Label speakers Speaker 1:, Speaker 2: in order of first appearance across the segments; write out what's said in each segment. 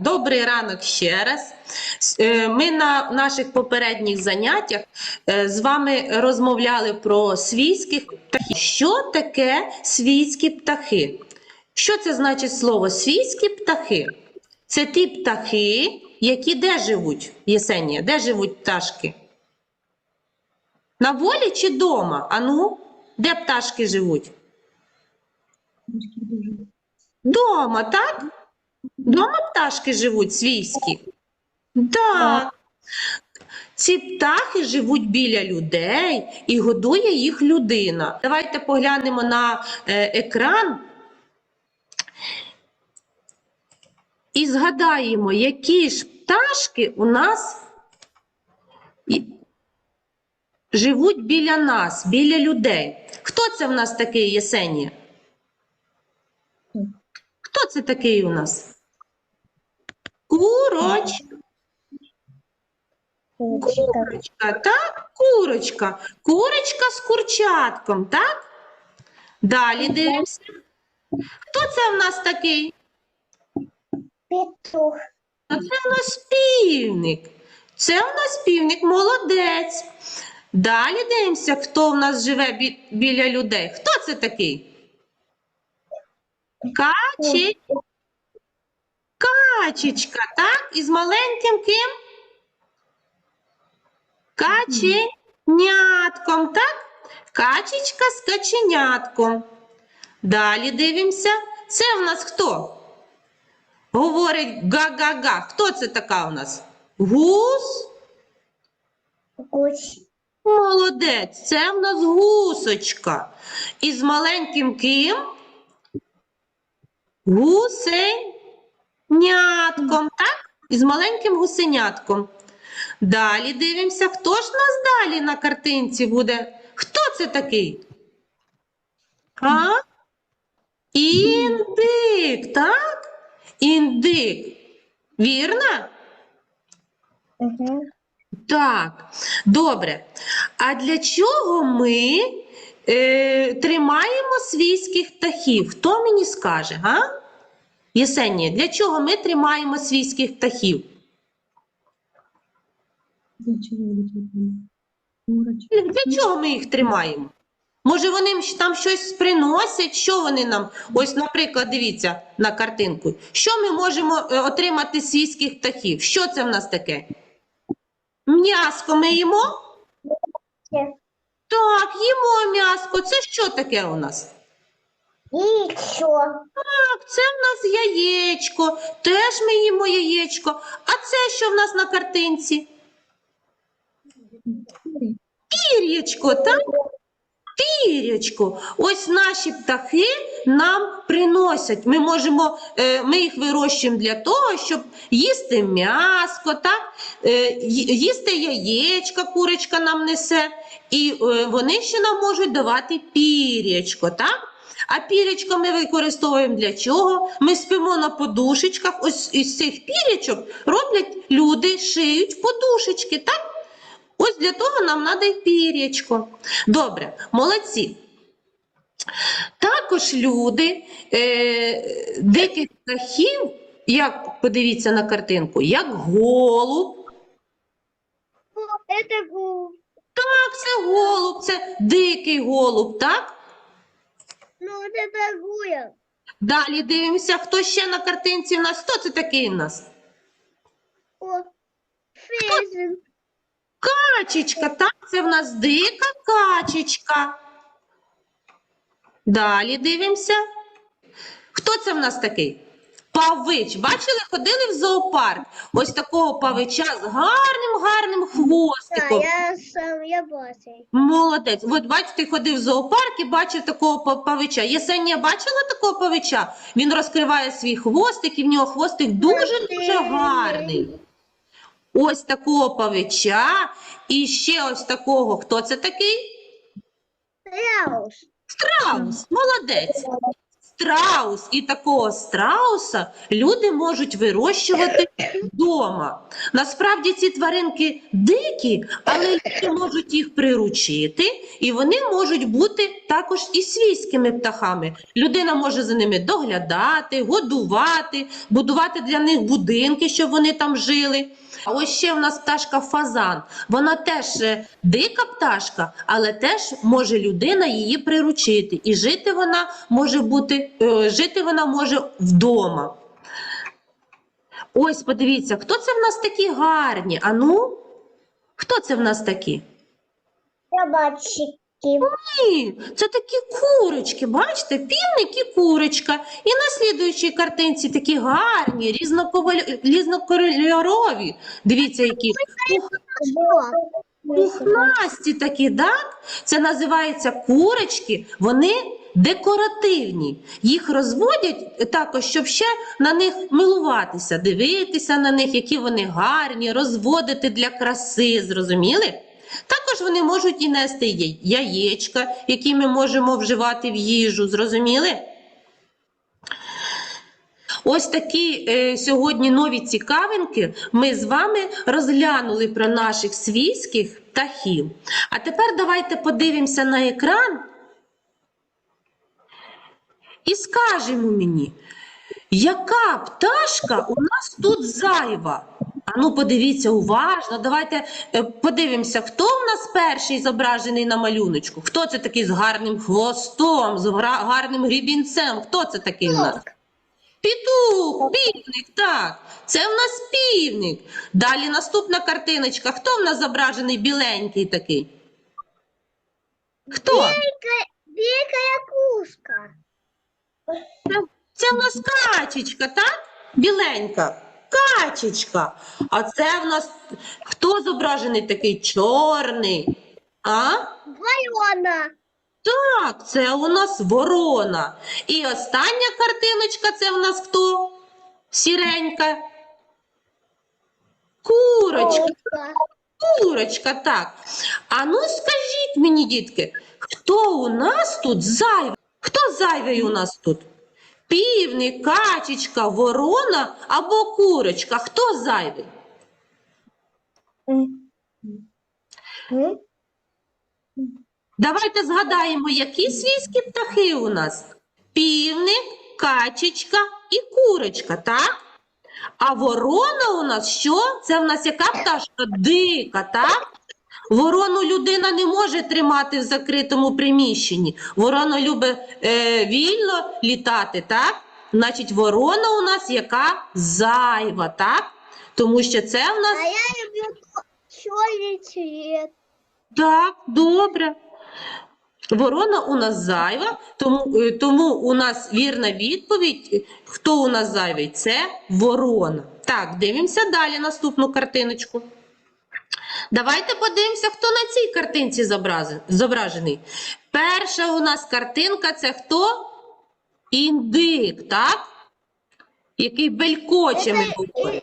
Speaker 1: Добрий ранок ще раз. Е, Ми на наших попередніх заняттях е, з вами розмовляли про свійських птахів. Що таке свійські птахи? Що це значить слово свійські птахи? Це ті птахи, які де живуть, Єсенія? Де живуть пташки? На волі чи вдома? Ану, де пташки живуть? Дома, так? Дома пташки живуть свійські? Так. Ці птахи живуть біля людей і годує їх людина. Давайте поглянемо на е, екран і згадаємо, які ж пташки у нас живуть біля нас, біля людей. Хто це в нас такий, Єсенія? Хто це такий у нас? Куроч. Курочка, так? Курочка. Курочка з курчатком, так? Далі дивимося. Хто це в нас такий?
Speaker 2: Петух.
Speaker 1: А це в нас півник. Це в нас півник, молодець. Далі дивимося, хто в нас живе бі- біля людей. Хто це такий? Качі... Качечка, так? Із маленьким ким? Каченятком, так? Качечка з каченятком. Далі дивимося. Це в нас хто? Говорить га-га-га. Хто це така у нас? Гус?
Speaker 2: Гусь.
Speaker 1: Молодець, це в нас гусочка. І з маленьким ким? Гусенятком, так? І з маленьким гусенятком. Далі дивимося, хто ж нас далі на картинці буде? Хто це такий? А? Індик, так? Індик. Вірно?
Speaker 2: Угу.
Speaker 1: Так, добре. А для чого ми е, тримаємо свійських птахів? Хто мені скаже, га? Єсенія, для чого ми тримаємо свійських птахів? Для чого ми їх тримаємо? Може, вони там щось приносять? Що вони нам? Ось, наприклад, дивіться на картинку. Що ми можемо е, отримати з свійських птахів? Що це в нас таке? М'яско ми їмо? Так, їмо м'яско. Це що таке у нас?
Speaker 2: Що?
Speaker 1: Так, це в нас яєчко. Теж ми їмо яєчко. А це що в нас на картинці? Пір'ячко, так? Пір'ячко. Ось наші птахи нам приносять. Ми можемо, е, ми їх вирощуємо для того, щоб їсти м'яско, так? Е, їсти яєчка, курочка нам несе. І е, вони ще нам можуть давати пір'ячко, так? А пірячко ми використовуємо для чого? Ми спимо на подушечках. Ось із цих пірячок роблять люди, шиють подушечки, так? Ось для того нам треба й пірячко. Добре, молодці. Також люди е, диких птахів, як подивіться на картинку, як голуб.
Speaker 2: Це гу.
Speaker 1: Так, це голуб, це дикий голуб, так?
Speaker 2: Ну, не гуя.
Speaker 1: Далі дивимося, хто ще на картинці в нас. Хто це такий в нас?
Speaker 2: О, фізин.
Speaker 1: Качечка, так, це в нас дика качечка. Далі дивимося. Хто це в нас такий? Павич. Бачили, ходили в зоопарк. Ось такого павича з гарним, гарним хвостиком.
Speaker 2: я сам, я бачив.
Speaker 1: Молодець. От бачите, ти ходив в зоопарк і бачив такого па- павича. Єсенія бачила такого павича? Він розкриває свій хвостик, і в нього хвостик дуже-дуже гарний. Ось такого павича і ще ось такого. Хто це такий?
Speaker 2: Страус.
Speaker 1: Страус. Молодець. Страус. І такого страуса люди можуть вирощувати вдома. Насправді ці тваринки дикі, але люди можуть їх приручити, і вони можуть бути також і свійськими птахами. Людина може за ними доглядати, годувати, будувати для них будинки, щоб вони там жили. А ось ще в нас пташка фазан. Вона теж е, дика пташка, але теж може людина її приручити. І жити вона може бути, жити вона може вдома. Ось, подивіться, хто це в нас такі гарні? Ану, хто це в нас такі?
Speaker 2: Собачки.
Speaker 1: Ні, це такі курочки, бачите, півник і курочка. І на слідуючій картинці такі гарні, різнокольорові. Дивіться, які пухнасті такі, так? Це називається курочки, вони декоративні. Їх розводять також, щоб ще на них милуватися, дивитися на них, які вони гарні, розводити для краси, зрозуміли? Також вони можуть і нести яєчка, які ми можемо вживати в їжу, зрозуміли? Ось такі е, сьогодні нові цікавинки ми з вами розглянули про наших свійських птахів. А тепер давайте подивимося на екран і скажемо мені, яка пташка у нас тут зайва? А ну подивіться уважно. Давайте е, подивимося, хто в нас перший зображений на малюночку. Хто це такий з гарним хвостом, з гарним грібінцем? Хто це такий у нас? Петух, півник, так. Це в нас півник. Далі наступна картиночка. Хто в нас зображений біленький такий? Хто?
Speaker 2: Дикая кушка.
Speaker 1: Це в нас качечка, так? Біленька. Качечка. А це в нас хто зображений такий чорний? А?
Speaker 2: Ворона.
Speaker 1: Так, це у нас ворона. І остання картиночка це в нас хто? Сіренька. Курочка. Курочка, так. А ну скажіть мені, дітки, хто у нас тут зайвий? Хто зайвий у нас тут? Півник, качечка, ворона або курочка? Хто зайвий? Давайте згадаємо, які свійські птахи у нас? Півник, качечка і курочка, так? А ворона у нас що? Це в нас яка пташка? Дика, так? Ворону людина не може тримати в закритому приміщенні. Ворона любить е, вільно літати, так? Значить, ворона у нас яка зайва, так? Тому що це в нас
Speaker 2: А я люблю цвет.
Speaker 1: Так, добре. Ворона у нас зайва, тому, е, тому у нас вірна відповідь. Хто у нас зайвий? Це ворона. Так, дивимося далі наступну картиночку. Давайте подивимося, хто на цій картинці зображений. Перша у нас картинка це хто? Індик, так? Який белькоче, ми говоримо.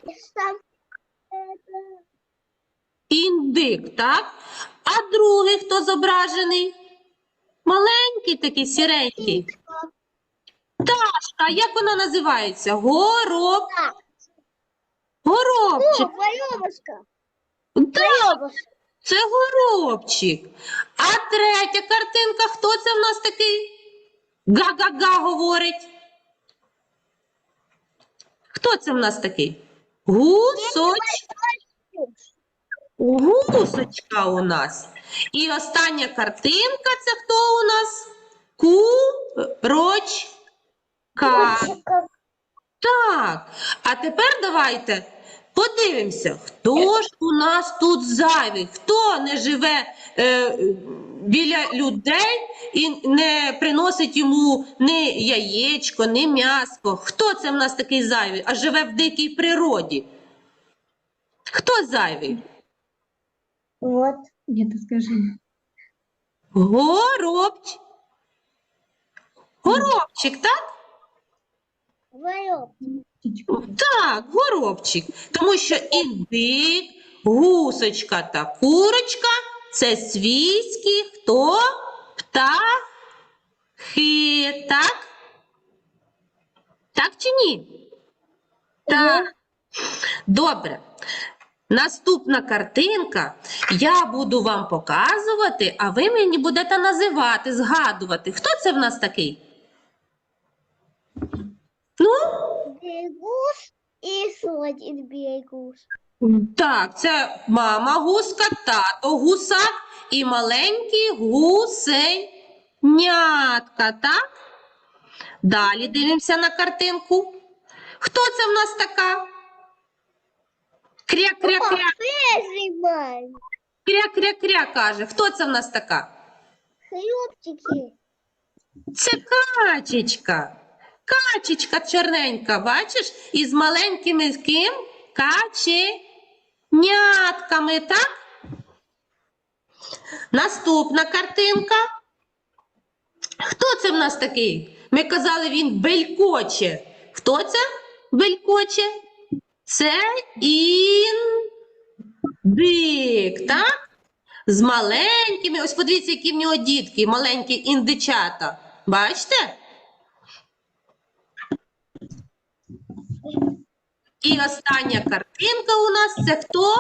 Speaker 1: Індик, так? А другий хто зображений? Маленький такий сіренький. Пташка, як вона називається? Гороб. Горобчик. Так, це горобчик. А третя картинка, хто це в нас такий? Га-га-га говорить. Хто це в нас такий? Гусоч. Гусочка у нас. І остання картинка це хто у нас? Курочка. Так. А тепер давайте подивимося, хто ж у нас тут зайвий, хто не живе е, біля людей і не приносить йому ні яєчко, ні м'ясо. Хто це в нас такий зайвий, а живе в дикій природі? Хто зайвий?
Speaker 2: Вот.
Speaker 3: Где ты скажи?
Speaker 1: Горобч. Горобчик, так?
Speaker 2: Воробушка.
Speaker 1: Так, горобчик. Тому що індик, гусочка та курочка це свійські хто? Птахи, так? Так чи ні? Так. Добре. Наступна картинка. Я буду вам показувати, а ви мені будете називати, згадувати. Хто це в нас такий? Ну,
Speaker 2: И еще один бегус.
Speaker 1: так, це мама гуска, тато гусак і маленькі гусенятка, так? Далі дивимося на картинку. Хто це в нас така? Кря-кря-кря. Кря-кря-кря каже. Хто це в нас така?
Speaker 2: Хлебчики.
Speaker 1: Це качечка. Качечка чорненька, бачиш? Із маленькими ким? Каченятками, так? Наступна картинка. Хто це в нас такий? Ми казали, він белькоче. Хто це белькоче? Це індик, так? З маленькими, ось подивіться, які в нього дітки, маленькі індичата. Бачите? І остання картинка у нас це хто?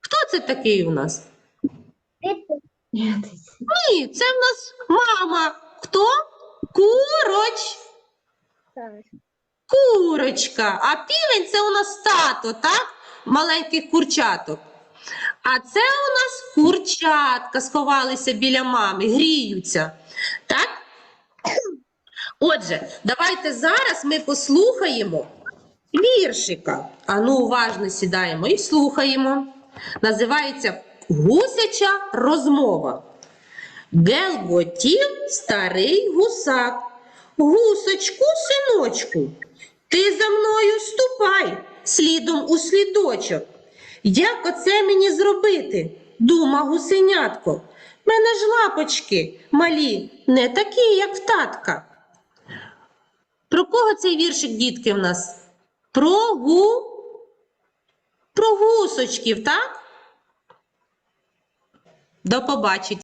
Speaker 1: Хто це такий у нас? Ні, це в нас мама. Хто? Куроч. Курочка. А півень це у нас тато, так? Маленьких курчаток. А це у нас курчатка сховалися біля мами, гріються. Так? Отже, давайте зараз ми послухаємо віршика. Ану, уважно сідаємо і слухаємо. Називається Гусяча розмова. Гелготів старий гусак. Гусочку, синочку, ти за мною ступай слідом у слідочок. Як оце мені зробити? Дума гусенятко. Мене ж лапочки малі, не такі, як в татка. Про кого цей віршик, дітки, в нас? Про гу... Про гусочків, так? До побачення.